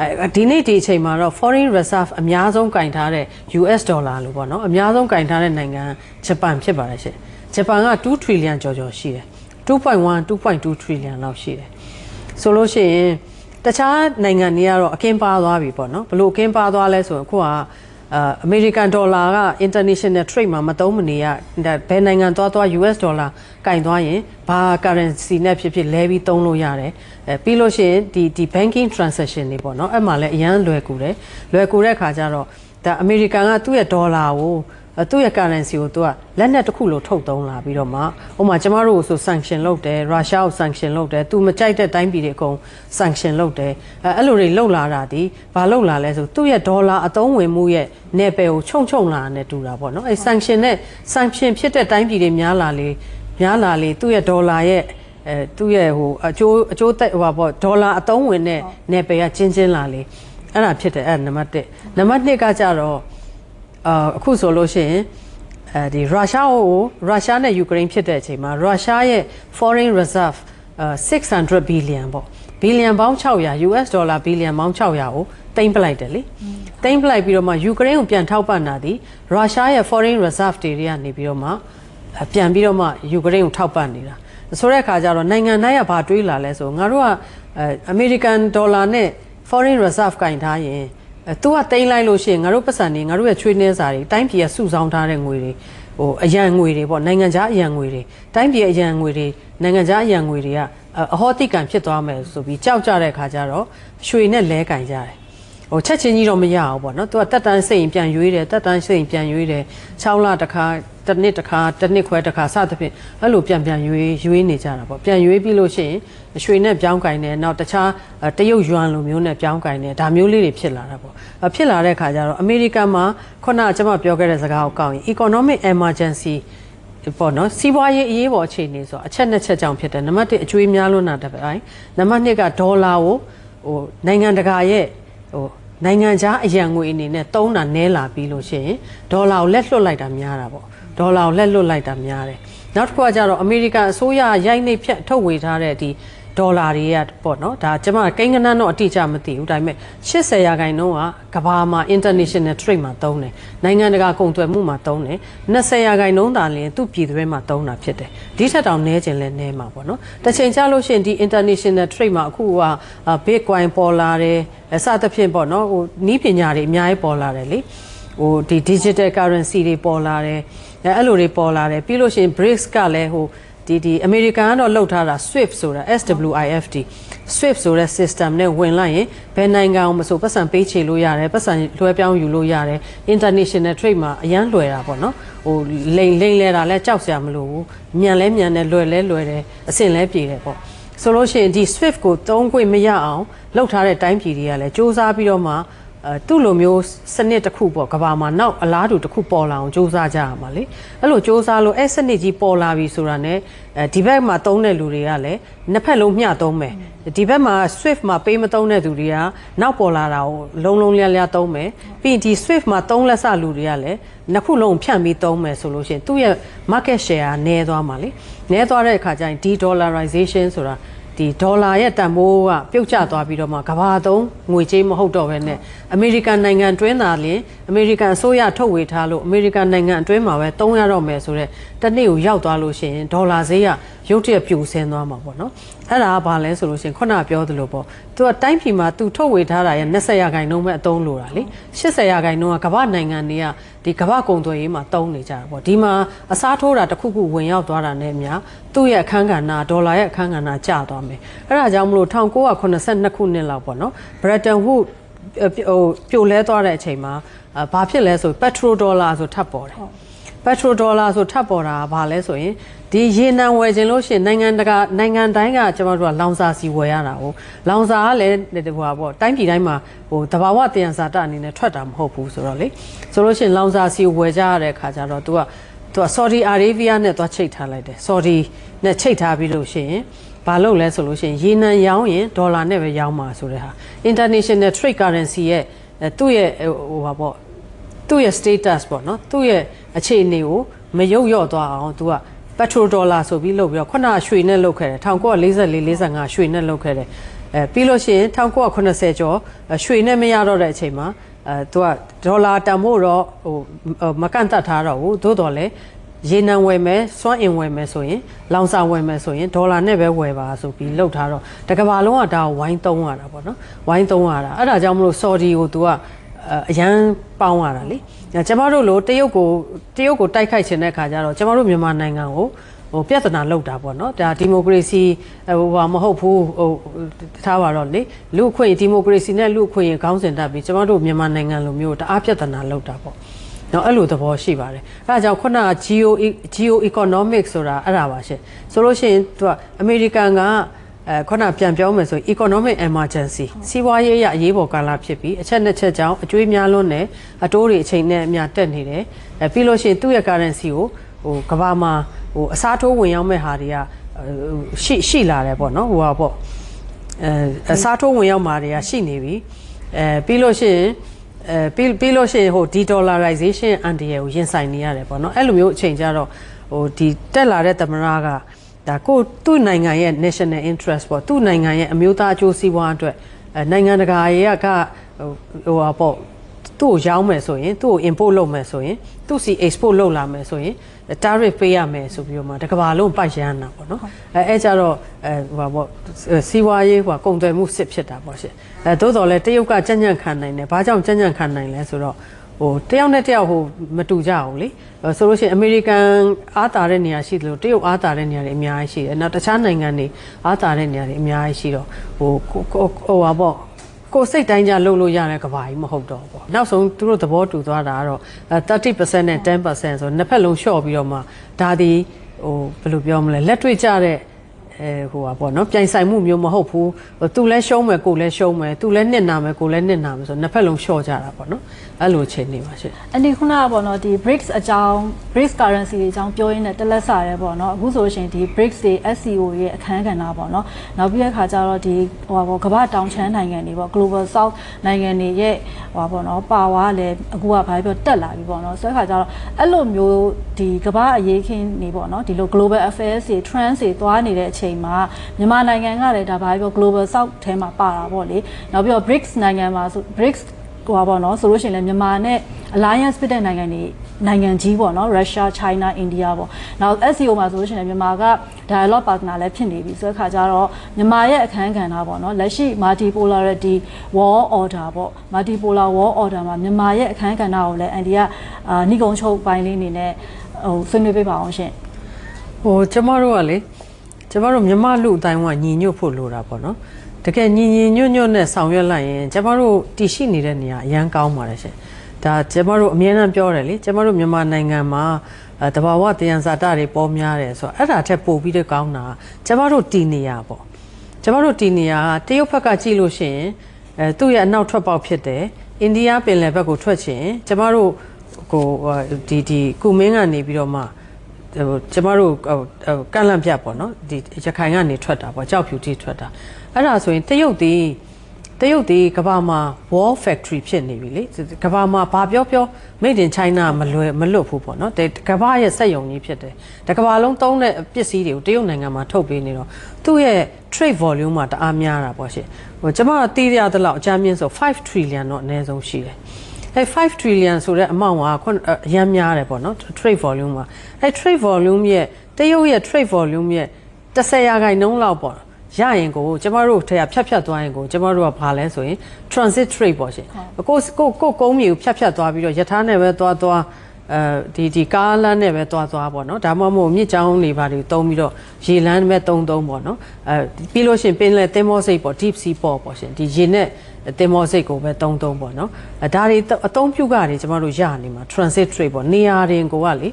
အဲဒီနေ့ဒီအချိန်မှာတော့ foreign reserve အများဆုံးကင်ထားတဲ့ US ဒေါ်လာလို့ပေါ့နော်အများဆုံးကင်ထားတဲ့နိုင်ငံဂျပန်ဖြစ်ပါတယ်ရှင်ဂျပန်က2 trillion ကျော်ကျော်ရှိတယ်2.1 2.2 trillion လောက်ရှိတယ်ဆိုလို့ရှိရင်တခြားနိုင်ငံတွေကတော့အကင်းပါသွားပြီပေါ့နော်ဘလို့အကင်းပါသွားလဲဆိုရင်အခုကအာအမေရိကန်ဒေါ်လာက international trade မှာမသုံးမနေရဒါဘယ်နိုင်ငံသွားသွား US ဒေါ်လာကင်သွားရင်ဘာ currency နဲ့ဖြစ်ဖြစ်လဲပြီးသုံးလို့ရတယ် အဲပြီးလို့ရှိရင်ဒီဒီ banking transaction တွေပေါ့နော်အဲ့မှာလည်းအရန်လွယ်ကူတယ်လွယ်ကူတဲ့ခါကျတော့ဒါအမေရိကန်ကသူ့ရဲ့ဒေါ်လာကိုအဲသူ့ရဲ့ currency ကိုသူကလက်နက်တစ်ခုလိုထုတ်သုံးလာပြီးတော့မှဥပမာကျမတို့ကိုဆို sanction လုပ်တယ်ရုရှားကို sanction လုပ်တယ်သူမကြိုက်တဲ့တိုင်းပြည်တွေအကုန် sanction လုပ်တယ်အဲအဲ့လိုတွေလုပ်လာတာဒီဘာလုပ်လာလဲဆိုသူ့ရဲ့ဒေါ်လာအသုံးဝင်မှုရဲ့နယ်ပယ်ကိုခြုံခြုံလာနဲ့တူတာပေါ့နော်အဲ sanction နဲ့ sanction ဖြစ်တဲ့တိုင်းပြည်တွေများလာလေများလာလေသူ့ရဲ့ဒေါ်လာရဲ့ အဲသူ့ရဲ့ဟိုအကျိုးအကျိုးသက်ဟိုပါပေါ့ဒေါ်လာအသုံးဝင်တဲ့နယ်ပယ်ကကျင်းချင်းလာလေအဲ့ဒါဖြစ်တယ်အဲ့ဒါနံပါတ်1နံပါတ်2ကကြတော့အာအခုဆိုလို့ရှိရင်အဲဒီရုရှားကိုရုရှားနဲ့ယူကရိန်းဖြစ်တဲ့အချိန်မှာရုရှားရဲ့ foreign reserve အာ600 billion ပေါ့ billion ပေါင်း600 US ဒေါ်လာ billion ပေါင်း600ကိုတင်ပလိုက်တယ်လေတင်ပလိုက်ပြီးတော့မှယူကရိန်းကိုပြန်ထောက်ပံ့တာဒီရုရှားရဲ့ foreign reserve တွေတွေကနေပြီးတော့မှအပြန်ပြီးတော့မှယူကရိန်းကိုထောက်ပံ့နေတာ ဆိုတဲ့အခါကျတော့နိုင်ငံတိုင်းကဘာတွေးလာလဲဆိုငါတို့ကအဲအမေရိကန်ဒေါ်လာနဲ့ foreign reserve ကင်ထားရင်အဲသူကတိမ့်လိုက်လို့ရှိရင်ငါတို့ပတ်စံတွေငါတို့ရဲ့ချွေးနှဲစာတွေတိုင်းပြည်ကစုဆောင်းထားတဲ့ငွေတွေဟိုအရန်ငွေတွေပေါ့နိုင်ငံခြားအရန်ငွေတွေတိုင်းပြည်အရန်ငွေတွေနိုင်ငံခြားအရန်ငွေတွေကအဟောတိကံဖြစ်သွားမယ်ဆိုပြီးကြောက်ကြတဲ့ခါကျတော့ရွှေနဲ့လဲကင်ကြတယ်ဟိုချက်ချင်းကြီးတော့မရအောင်ပေါ့နော်သူကတက်တန်းစိတ်ရင်ပြန်ရွေးတယ်တက်တန်းစိတ်ရင်ပြန်ရွေးတယ်6လတစ်ခါ တစ်နှစ်တစ်ခါတစ်နှစ်ခွဲတစ်ခါစသဖြင့်အဲ့လိုပြန်ပြန်ရွေးရွေးနေကြတာပေါ့ပြန်ရွေးပြီးလို့ရှိရင်ရွှေနဲ့ပြောင်းကင်တယ်နောက်တခြားအဲတရုတ်ယွမ်လိုမျိုးနဲ့ပြောင်းကင်တယ်ဒါမျိုးလေးတွေဖြစ်လာတာပေါ့အဲဖြစ်လာတဲ့ခါကျတော့အမေရိကန်မှာခုနကကျွန်မပြောခဲ့တဲ့စကားကိုကောက်ရင် economic emergency ပေါ့နော်စီးပွားရေးအရေးပေါ်အခြေအနေဆိုတော့အချက်နှစ်ချက်ကြောင့်ဖြစ်တယ်နံပါတ်1အကျွေးများလို့နာတဲ့ပိုင်းနံပါတ်2ကဒေါ်လာကိုဟိုနိုင်ငံတကာရဲ့ဟိုနိုင်ငံခြားအရန်ငွေအနေနဲ့သုံးတာနဲလာပြီးလို့ရှိရင်ဒေါ်လာကိုလက်လွတ်လိုက်တာများတာပေါ့ ဒေါ်လာကိုလက်လွတ်လိုက်တာများတယ်နောက်တစ်ခုကကြတော့အမေရိကန်အစိုးရရိုက်နှိပ်ဖြတ်ထုတ်ဝေထားတဲ့ဒီဒေါ်လာတွေကပေါ့နော်ဒါကျွန်မကိန်းကနန်းတော့အတိအကျမသိဘူးဒါပေမဲ့80ရာခိုင်နှုန်းကကဘာမှာ international trade မှာသုံးတယ်နိုင်ငံတကာကုန်သွယ်မှုမှာသုံးတယ်20ရာခိုင်နှုန်းသာလျှင်သူ့ပြည်တွင်းမှာသုံးတာဖြစ်တယ်ဒီထက်တောင်နည်းခြင်းလဲနည်းမှာပေါ့နော်တစ်ချိန်ကြာလို့ရှိရင်ဒီ international trade မှာအခုက bitcoin ပေါ်လာတယ်အစသဖြင့်ပေါ့နော်ဟိုနီးပညာတွေအများကြီးပေါ်လာတယ်လေ ဟိုဒီ digital currency တွေပေါ်လာတယ်အဲအဲ့လိုတွေပေါ်လာတယ်ပြီးလို့ရှိရင် BRICS ကလည်းဟိုဒီဒီအမေရိကန်ကတော့လှုပ်ထားတာ SWIFT ဆိုတာ SWIFT SWIFT ဆိုတဲ့ system နဲ့ဝင်လိုက်ရင်ဘယ်နိုင်ငံအောင်မဆိုပတ်စံပေးချေလို့ရတယ်ပတ်စံလွှဲပြောင်းယူလို့ရတယ် international trade မှာအရန်လွယ်တာပေါ့နော်ဟိုလိန်လိန်လဲတာလဲကြောက်စရာမလိုဘူးမြန်လဲမြန်တယ်လွယ်လဲလွယ်တယ်အဆင်လဲပြေတယ်ပေါ့ဆိုလို့ရှိရင်ဒီ SWIFT ကိုသုံးခွင့်မရအောင်လှုပ်ထားတဲ့တိုင်းပြည်တွေကလည်းစူးစမ်းပြီးတော့မှအဲ သူ့လိုမျိုးစနစ်တစ်ခုပေါ့ကဘာမှာနောက်အလားတူတစ်ခုပေါ်လာအောင်စူးစမ်းကြရမှာလေအဲ့လိုစူးစမ်းလို့အဲ့စနစ်ကြီးပေါ်လာပြီဆိုတာ ਨੇ အဲဒီဘက်မှာသုံးတဲ့လူတွေကလည်းနှစ်ဖက်လုံးမျှသုံးမယ်ဒီဘက်မှာ Swift မှာပေးမသုံးတဲ့သူတွေကနောက်ပေါ်လာတာကိုလုံးလုံးလျားလျားသုံးမယ်ပြီးရင်ဒီ Swift မှာသုံးလက်စလူတွေကလည်းနှစ်ခုလုံးဖြန့်ပြီးသုံးမယ်ဆိုလို့ရှိရင်သူ့ရဲ့ market share ကနည်းသွားမှာလေနည်းသွားတဲ့အခါကျရင် de-dollarization ဆိုတာ ဒီဒေါ်လာရဲ့တန်ဖိုးကပြုတ်ကျသွားပြီးတော့မှကဘာသုံးငွေကြေးမဟုတ်တော့ဘဲနဲ့အမေရိကန်နိုင်ငံတွင်းသာလျှင်အမေရိကန်အစိုးရထုတ်ဝေထားလို့အမေရိကန်နိုင်ငံအတွင်းမှာပဲသုံးရတော့မယ်ဆိုတော့တစ်နေ့ကိုရောက်သွားလို့ရှိရင်ဒေါ်လာဈေးကရုတ်တရက်ပြိုဆင်းသွားမှာပေါ့နော်အဲ့ဒါကဘာလဲဆိုလို့ရှိရင်ခုနပြောသလိုပေါ့သူကတိုင်းပြည်မှာသူထုတ်ဝေထားတာရဲ့20ရာခိုင်နှုန်းပဲအသုံးလိုတာလေ80ရာခိုင်နှုန်းကကမ္ဘာနိုင်ငံတွေကဒီကမ္ဘာကုန်သွယ်ရေးမှာသုံးနေကြတာပေါ့ဒီမှာအစားထိုးတာတစ်ခုခုဝင်ရောက်သွားတာနဲ့အများသူ့ရဲ့အခန်းကဏ္ဍဒေါ်လာရဲ့အခန်းကဏ္ဍကျသွားမယ်အဲ့ဒါကြောင့်မလို့1982ခုနှစ်လောက်ပေါ့နော် Bretton Woods ဟိုပြိုလဲသွားတဲ့အချိန်မှာဘာဖြစ်လဲဆို petro dollar ဆိုထပ်ပေါ်တယ် petro dollar ဆိုထပ်ပေါ်တာကဘာလဲဆိုရင် ဒီရေနံဝယ်ခြင်းလို့ရှိရင်နိုင်ငံတကာနိုင်ငံတိုင်းကကျွန်တော်တို့ကလောင်စာစီဝယ်ရတာကိုလောင်စာကလည်းဟိုပါပေါ့တိုင်းပြည်တိုင်းမှာဟိုတဘာဝတယံဇာတအနေနဲ့ထွက်တာမဟုတ်ဘူးဆိုတော့လေဆိုလို့ရှိရင်လောင်စာစီဝယ်ကြရတဲ့အခါကျတော့ तू က तू က Saudi Arabia နဲ့သွားချိတ်ထားလိုက်တယ် Saudi နဲ့ချိတ်ထားပြီးလို့ရှိရင်ဘာလုပ်လဲဆိုလို့ရှိရင်ရေနံရောင်းရင်ဒေါ်လာနဲ့ပဲရောင်းမှာဆိုတဲ့ဟာ international trade currency ရဲ့သူ့ရဲ့ဟိုပါပေါ့သူ့ရဲ့ status ပေါ့နော်သူ့ရဲ့အခြေအနေကိုမရုပ်ရော့သွားအောင်သူက petro dollar ဆိုပြီးလုပ်ပြီးတော့ခုနရွှေနဲ့လုပ်ခဲ့တယ်1944 45ရွှေနဲ့လုပ်ခဲ့တယ်အဲပြီးလို့ရှိရင်1980ကျော်အဲရွှေနဲ့မရတော့တဲ့အချိန်မှာအဲသူကဒေါ်လာတန်ဖို့တော့ဟိုဟိုမကန့်သက်ထားတော့ဘူးသို့တော်လည်းရေနံဝယ်မယ်စွမ်းအင်ဝယ်မယ်ဆိုရင်လောင်စာဝယ်မယ်ဆိုရင်ဒေါ်လာနဲ့ပဲဝယ်ပါဆိုပြီးလှုပ်ထားတော့တကဘာလုံးကဒါကိုဝိုင်းသုံးရတာပေါ့နော်ဝိုင်းသုံးရတာအဲ့ဒါကြောင့်မလို့ Saudi ကိုသူက အရန်ပေါင်းရတာလေကျမတို့လိုတရုတ်ကိုတရုတ်ကိုတိုက်ခိုက်ခြင်းတဲ့ခါကျတော့ကျမတို့မြန်မာနိုင်ငံကိုဟိုပြဿနာလောက်တာပေါ့နော်ဒါဒီမိုကရေစီဟိုဟာမဟုတ်ဘူးဟိုထားပါတော့လေလူအခွင့်ဒီမိုကရေစီနဲ့လူအခွင့်ခေါင်းစဉ်တက်ပြီးကျမတို့မြန်မာနိုင်ငံလိုမျိုးတအားပြဿနာလောက်တာပေါ့နော်အဲ့လိုသဘောရှိပါတယ်အဲဒါကြောင့်ခုနက geo geo economic ဆိုတာအဲ့ဒါပါရှင်ဆိုလို့ရှိရင်သူကအမေရိကန်က အဲခုနပြန်ပြောမယ်ဆိုရင် economic emergency စီးပွားရေးအရအရေးပေါ်ကာလဖြစ်ပြီးအချက်နှစ်ချက်ကြောင့်အကျွေးများလွန်းတယ်အတိုးတွေအချိန်နဲ့အများတက်နေတယ်အဲပြီးလို့ရှိရင်သူ့ရဲ့ currency ကိုဟိုကဘာမှာဟိုအစားထိုးဝင်ရောက်မဲ့ဟာတွေကရှိရှိလာတယ်ပေါ့နော်ဟိုဟာပေါ့အဲအစားထိုးဝင်ရောက်မှာတွေကရှိနေပြီအဲပြီးလို့ရှိရင်အဲပြီးပြီးလို့ရှိရင်ဟို de-dollarization အန်ဒီရကိုရင်ဆိုင်နေရတယ်ပေါ့နော်အဲ့လိုမျိုးအချိန်ကြတော့ဟိုဒီတက်လာတဲ့သမရက ဒါကိုသူ့နိုင်ငံရဲ့ national interest ပေါ့သူ့နိုင်ငံရဲ့အမျိုးသားအကျိုးစီးပွားအတွက်အဲနိုင်ငံတကာရဲ့ကဟိုဟိုဟာပေါ့သူ့ကိုရောင်းမယ်ဆိုရင်သူ့ကို import လုပ်မယ်ဆိုရင်သူ့စီ export လုပ်လာမယ်ဆိုရင် tariff ပေးရမယ်ဆိုပြီးတော့မှတကဘာလုံးပိုက်ရမ်းတာပေါ့နော်အဲအဲကြတော့အဲဟိုပါပေါ့စီးပွားရေးဟိုကုန်သွယ်မှုစစ်ဖြစ်တာပေါ့ရှင်အဲသို့တော်လဲတရုတ်ကကြံ့ကြံ့ခံနိုင်တယ်ဘာကြောင့်ကြံ့ကြံ့ခံနိုင်လဲဆိုတော့ ဟိုတယောက်နဲ့တယောက်ဟိုမတူကြအောင်လေဆိုလို့ရှိရင်အမေရိကန်အားတာတဲ့နေရာရှိတယ်လို့တရုတ်အားတာတဲ့နေရာတွေအများကြီးရှိတယ်နောက်တခြားနိုင်ငံတွေအားတာတဲ့နေရာတွေအများကြီးရှိတော့ဟိုဟိုဟာပေါ့ကိုစိတ်တိုင်းကြလှုပ်လို့ရတဲ့ကဘာကြီးမဟုတ်တော့ဘူး။နောက်ဆုံးသူတို့သဘောတူသွားတာကတော့30%နဲ့10%ဆိုနှစ်ဖက်လုံးလျှော့ပြီးတော့မှဒါဒီဟိုဘယ်လိုပြောမလဲလက်တွေ့ကြတဲ့ အဲဟိုပါပေါ့နော်ပြိုင်ဆိုင်မှုမျိုးမဟုတ်ဘူးသူလည်းရှုံးမယ်ကိုလည်းရှုံးမယ်သူလည်းနှစ်နာမယ်ကိုလည်းနှစ်နာမယ်ဆိုနှစ်ဖက်လုံးလျှော့ကြတာပေါ့နော်အဲ့လိုချိန်နေပါရှင့်အနေခုနကပေါ့နော်ဒီ BRICS အကြောင်း BRICS currency တွေအကြောင်းပြောရင်းနဲ့တက်လက်စာရဲပေါ့နော်အခုဆိုလို့ရှိရင်ဒီ BRICS တွေ SCO ရဲ့အခန်းကဏ္ဍပေါ့နော်နောက်ပြီးတဲ့ခါကျတော့ဒီဟိုပါပေါ့ကမ္ဘာတောင်ချမ်းနိုင်ငံတွေပေါ့ Global South နိုင်ငံတွေရဲ့ဟိုပါပေါ့နော်ပါဝါလည်းအခုကဘာပြောတက်လာပြီပေါ့နော်ဆိုတဲ့ခါကျတော့အဲ့လိုမျိုးဒီကမ္ဘာအရေးခင်းနေပေါ့နော်ဒီလို Global Affairs တွေ trends တွေသွားနေတဲ့အချိန်မှာမြန်မာနိုင်ငံကလည်းဒါဘာပြော Global South ထဲမှာပါတာပေါ့လေနောက်ပြီးတော့ BRICS နိုင်ငံမှာဆို BRICS ဟိုပါပေါ့နော်ဆိုလို့ရှိရင်လည်းမြန်မာနဲ့ alliance ဖြစ်တဲ့နိုင်ငံတွေနိုင်ငံကြီးပေါ့နော် Russia China India ပေါ့နောက် SCO မှာဆိုလို့ရှိရင်မြန်မာက dialogue partner လည်းဖြစ်နေပြီဆိုတဲ့ခါကျတော့မြန်မာရဲ့အခန်းကဏ္ဍပေါ့နော်လက်ရှိ multipolarity war order ပေါ့ multipolar war order မှာမြန်မာရဲ့အခန်းကဏ္ဍကိုလည်းအန်ဒီကအာနှိကုံချုပ်ပိုင်းလေးအနေနဲ့ဟိုဆွေးနွေးပေးပါအောင်ရှင်ဟိုကျမတို့ကလေ ကျမတို့မြမလူအတိုင်းကညီညွတ်ဖို့လိုတာပေါ့နော်တကယ်ညီညီညွတ်ညွတ်နဲ့ဆောင်ရွက်လိုက်ရင်ကျမတို့တည်ရှိနေတဲ့နေရာအရန်ကောင်းပါတယ်ရှင်ဒါကျမတို့အမြဲတမ်းပြောတယ်လေကျမတို့မြန်မာနိုင်ငံမှာအဲတဘာဝတယံဇာတတွေပေါ်များတယ်ဆိုတော့အဲ့ဒါထက်ပိုပြီးတော့ကောင်းတာကျမတို့တည်နေရပေါ့ကျမတို့တည်နေရတရုတ်ဘက်ကကြည့်လို့ရှိရင်အဲသူ့ရဲ့အနောက်ထွက်ပေါက်ဖြစ်တယ်အိန္ဒိယပင်လယ်ဘက်ကိုထွက်ချင်ကျမတို့ကိုဒီဒီကုမင်းကနေပြီးတော့မှဟို ကျမတို့ဟိုကန့်လန့်ပြတ်ပေါ့နော်ဒီရခိုင်ကနေထွက်တာပေါ့ကြောက်ဖြူတိထွက်တာအဲ့ဒါဆိုရင်တရုတ်ဒီတရုတ်ဒီကဘာမှာ wall factory ဖြစ်နေပြီလေကဘာမှာဘာပြောပြော made in china မလွယ်မလွတ်ဘူးပေါ့နော်တဲ့ကဘာရဲ့စက်ယုံကြီးဖြစ်တယ်တကဘာလုံးသုံးတဲ့ပစ္စည်းတွေကိုတရုတ်နိုင်ငံမှာထုတ်ပေးနေတော့သူ့ရဲ့ trade volume မှာတအားများတာပေါ့ရှင်ဟိုကျမတို့တီးရတဲ့လောက်အကြမ်းမြင့်ဆို5 trillion တော့အနည်းဆုံးရှိတယ် အဲ5 trillion ဆိုတဲ့အမောင့်ကအရမ်းများတယ်ပေါ့နော် trade volume မှာအဲ trade volume ရဲ့တရုတ်ရဲ့ trade volume ရဲ့10ရာခိုင်နှုန်းလောက်ပေါ့ရရင်ကိုကျမတို့ထဲကဖြတ်ဖြတ်သွားရင်ကိုကျမတို့ကဘာလဲဆိုရင် transit trade ပေါ့ရှင်ကိုကိုကိုကုန်းမြေကိုဖြတ်ဖြတ်သွားပြီးတော့ယထာနဲ့ပဲသွားသွား အဲဒီဒီကားလမ်းနဲ့ပဲသွားသွားပေါ့နော်ဒါမှမဟုတ်မြစ်ချောင်းတွေဘာတွေတုံးပြီးတော့ရေလမ်းပဲတုံးတုံးပေါ့နော်အဲပြီးလို့ရှိရင်ပင်လယ်သင်္ဘောစိတ်ပေါ့ deep sea port ပေါ့ရှင်ဒီရေနဲ့တင်မောစိတ်ကိုပဲတုံးတုံးပေါ့နော်အဲဒါတွေအသုံးပြုကတွေကျမတို့ရနေမှာ transit trade ပေါ့နေရာတွေကိုကလေ